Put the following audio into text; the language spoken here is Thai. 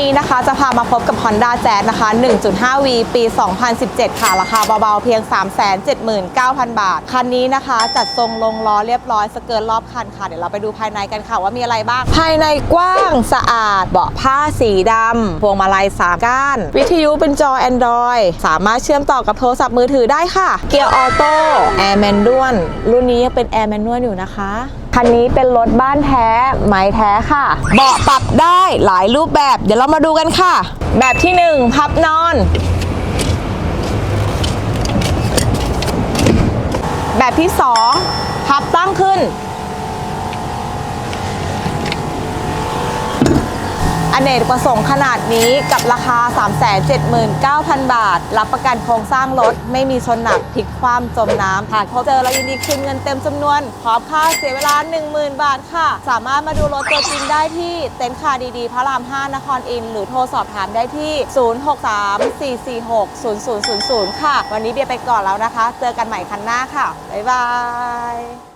นี้นะคะจะพามาพบกับ Honda Jazz นะคะ 1.5V ปี 2017 ค่ะ ราคาเบาๆ เพียง 379,000 บาท คันนี้นะคะ จัดทรงลงล้อเรียบร้อย สเกิร์ตรอบคันค่ะ เดี๋ยวเราไปดูภายในกันค่ะ ว่ามีอะไรบ้าง ภายในกว้างสะอาด เบาะผ้าสีดำพวงมาลัย3ก้าน วิทยุเป็นจอ Android สามารถเชื่อมต่อกับโทรศัพท์มือถือได้ค่ะ เกียร์ออโต้แอร์แมนนวลรุ่นนี้ยังเป็นแอร์แมนนวลอยู่นะคะ คันนี้เป็นรถบ้านแท้ ไม้แท้ค่ะ เบาะปรับได้หลายรูปแบบ เดี๋ยวเรามาดูกันค่ะ แบบที่ 1 พับนอน แบบที่ 2 พับตั้งขึ้น อเนกประสงค์ขนาดนี้กับราคา 379,000 บาท รับประกันโครงสร้างรถ ไม่มีชนหนักพลิกคว่ำจมน้ำหากพบเจอเรายินดีคืนเงินเต็มจำนวน พร้อมค่าเสียเวลา 10,000 บาทค่ะ สามารถมาดูรถตัวจริงได้ที่เต็นท์คาร์ดีๆพระราม 5 นครอิน หรือโทรสอบถามได้ที่ 0634460000 ค่ะ วันนี้เบียร์ไปก่อนแล้วนะคะ เจอกันใหม่คันหน้าค่ะ บ๊ายบาย